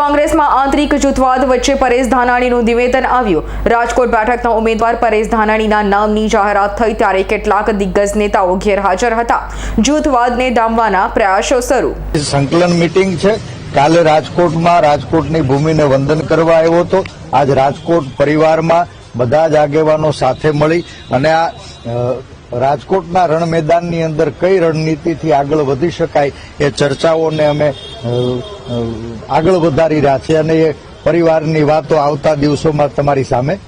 કોંગ્રેસમાં આંતરિક જૂથવાદ વચ્ચે પરેશ ધાનાણીનું નિવેદન આવ્યું. રાજકોટ બેઠકના ઉમેદવાર પરેશ ધાનાણીના નામની જાહેરાત થઈ ત્યારે કેટલાક દિગ્ગજ નેતાઓ ગેરહાજર હતા. જૂથવાદને ડામવાના પ્રયાસો શરૂ. સંકલન મિટિંગ છે. કાલે રાજકોટમાં રાજકોટની ભૂમિને વંદન કરવા આવ્યો હતો. આજ રાજકોટ પરિવારમાં બધા જ આગેવાનો સાથે મળી અને આ રાજકોટના રણ મેદાનની અંદર કઈ રણનીતિથી આગળ વધી શકાય એ ચર્ચાઓને અમે આગળ વધારી રહ્યા છે અને એ પરિવારની વાતો આવતા દિવસોમાં તમારી સામે.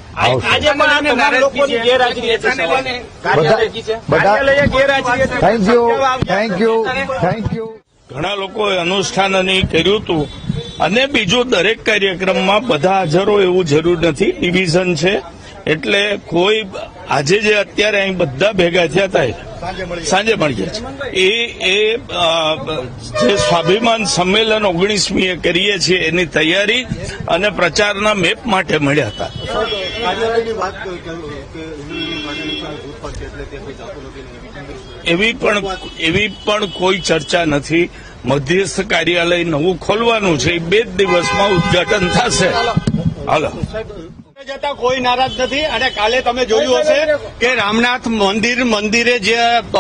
Thank you thank you thank you. ઘણા લોકોએ અનુષ્ઠાન નહીં કર્યું હતું. અને બીજું દરેક કાર્યક્રમમાં બધા હાજરો એવું જરૂર નથી. ડિવિઝન છે. એટલે કોઈ આજે જે અત્યારે અહીં બધા ભેગા થયા હતા સાંજે મળીએ છીએ એ એ જે સ્વાભિમાન સંમેલન ઓગણીસમીએ કરીએ છીએ એની તૈયારી અને પ્રચારના મેપ માટે મળ્યા હતા. એવી પણ એવી પણ કોઈ ચર્ચા નથી. મધ્યસ્થ કાર્યાલય નવું ખોલવાનું છે. એ બે જ દિવસમાં ઉદઘાટન થશે. હાલો. જતા કોઈ નારાજ નથી. અને કાલે તમે જોયું હશે કે રામનાથ મંદિર મંદિરે જે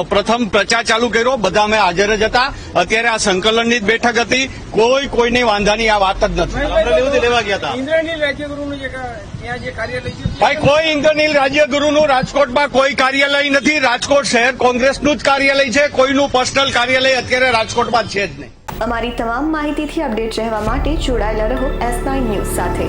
પ્રથમ પ્રચાર ચાલુ કર્યો બધા અમે હાજર જ હતા. અત્યારે આ સંકલનની જ બેઠક હતી. કોઈ કોઈની વાંધાની આ વાત જ નથી. લેવા ગયા હતા. રાજ્યગુરુનું જે કા- ત્યાં જે કાર્યાલય છે ભાઈ કોઈ ઇન્દ્રનીલ રાજ્યગુરુનું રાજકોટમાં કોઈ કાર્યાલય નથી. રાજકોટ શહેર કોંગ્રેસનું જ કાર્યાલય છે. કોઈનું પર્સનલ કાર્યાલય અત્યારે રાજકોટમાં છે જ નહીં. અમારી તમામ માહિતીથી અપડેટ રહેવા માટે જોડાયેલા રહો એસ ન્યૂઝ સાથે.